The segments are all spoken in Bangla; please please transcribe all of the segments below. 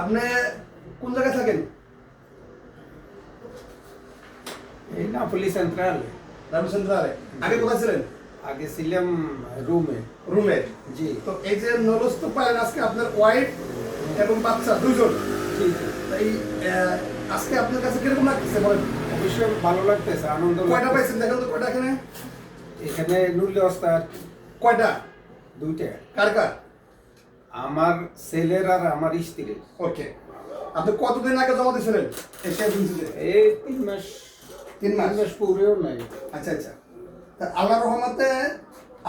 আপনি কোন জায়গায় থাকেন? এই নাপলি সেন্ট্রাল। রামচন্দ্রারে আগে কোথায় ছিলেন? আগে ছিলাম রুমে। রুমে? জি। তো এই যে নলস্ত পাইলেন আজকে আপনার ওয়াইফ এবং বাচ্চা দুজন জি এই আজকে আপনার কাছে কীরকম লাগতেছে বলেন? অবশ্যই ভালো লাগতেছে আনন্দ কয়টা পাইছেন দেখেন তো কয়টা এখানে? এখানে নুরলে ওস্তাদ। কয়টা? দুইটা। কার কার? আমার ছেলের আর আমার স্ত্রীর। ওকে। আপনি কতদিন আগে জমা দিয়েছিলেন এই তিন মাস। তিন মাস? মাস পুরেও নাই। আচ্ছা আচ্ছা। তা আল্লাহ রহমতে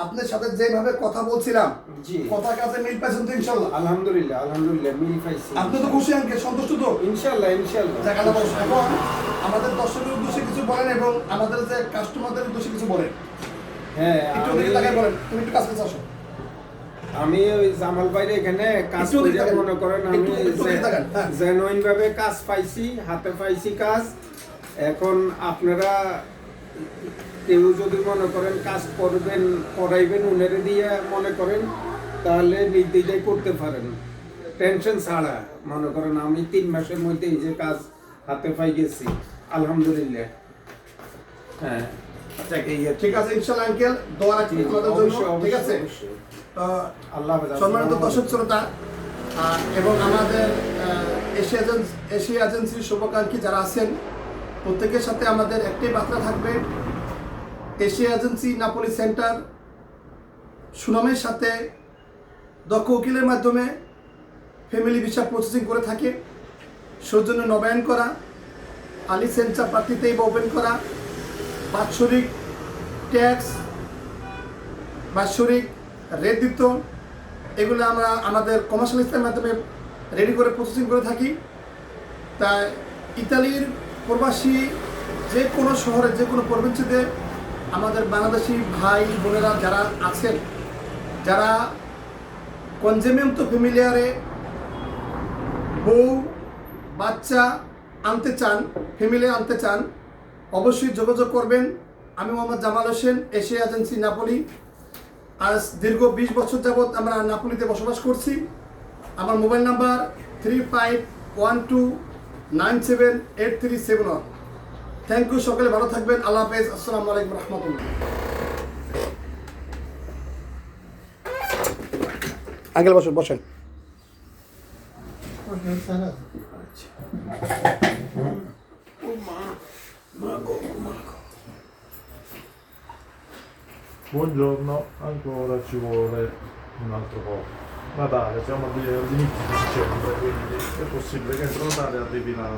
আপনার সাথে যেভাবে কথা বলছিলাম জি। কথা কাছে মিল পাইছেন তো ইনশাল্লাহ আলহামদুলিল্লাহ আলহামদুলিল্লাহ মিল পাইছি। আপনি তো খুশি আনকে সন্তুষ্ট তো? ইনশাল্লাহ ইনশাল্লাহ জায়গাটা বসে এখন আমাদের দর্শকের উদ্দেশ্যে কিছু বলেন এবং আমাদের যে কাস্টমারদের উদ্দেশ্যে কিছু বলেন। হ্যাঁ একটু দিকে তাকায় বলেন। তুমি একটু কাছে আসো। আমি ওই জামাল বাইরে এখানে কাজ করে মনে করেন আমি হ্যাঁ। জেনুইন ভাবে কাজ পাইছি হাতে পাইছি কাজ। এখন আপনারা কেউ যদি মনে করেন কাজ করবেন করাইবেন উনারে দিয়ে মনে করেন তাহলে নির্দিদায় করতে পারেন। টেনশন ছাড়া। মনে করেন আমি তিন মাসের মধ্যে এই যে কাজ হাতে পাই গেছি। আলহামদুলিল্লাহ। হ্যাঁ। এই ঠিক আছে ইনশাল্লাহ আঙ্কেল। দোয়া ঠিক আছে। তো সম্মানিত দর্শক শ্রোতা এবং আমাদের এশিয়া এশিয়া এজেন্সির শুভাকাঙ্ক্ষী যারা আছেন প্রত্যেকের সাথে আমাদের একটাই বার্তা থাকবে। এশিয়া এজেন্সি নাপোলি সেন্টার সুনামের সাথে দক্ষ উকিলের মাধ্যমে ফ্যামিলি ভিসা প্রসেসিং করে থাকে। সৌজন্য নবায়ন করা আলি সেন্টার প্রার্থীতেই ওপেন করা বাৎসরিক ট্যাক্স বাৎসরিক রেট দিত। এগুলো আমরা আমাদের কমার্শিয়াল ইসলামের মাধ্যমে রেডি করে প্রসেসিং করে থাকি। তাই ইতালির প্রবাসী যে কোনো শহরে, যে কোনো প্রভিন্সিতে আমাদের বাংলাদেশি ভাই বোনেরা যারা আছেন, যারা কনজেমেন্টো ফ্যামিলিয়ারে বউ, বাচ্চা আনতে চান ফ্যামিলি আনতে চান, অবশ্যই যোগাযোগ করবেন। আমি Mohammad Jamal Hossain, Asia agency, Napoli. আজ দীর্ঘ বিশ বছর যাবৎ আমরা নাপুলিতে বসবাস করছি। আমার mobile number three five one two nine seven eight three seven one thank you সকলে ভালো থাকবেন। আল্লাহ হাফেজ। আসসালামু আলাইকুম রহমতুল্লাহ। আঙ্কেল বসেন বসেন। Buongiorno, ancora ci vuole un altro po'. Natale, siamo all'inizio di dicembre, quindi è possibile che entro Natale arrivi la,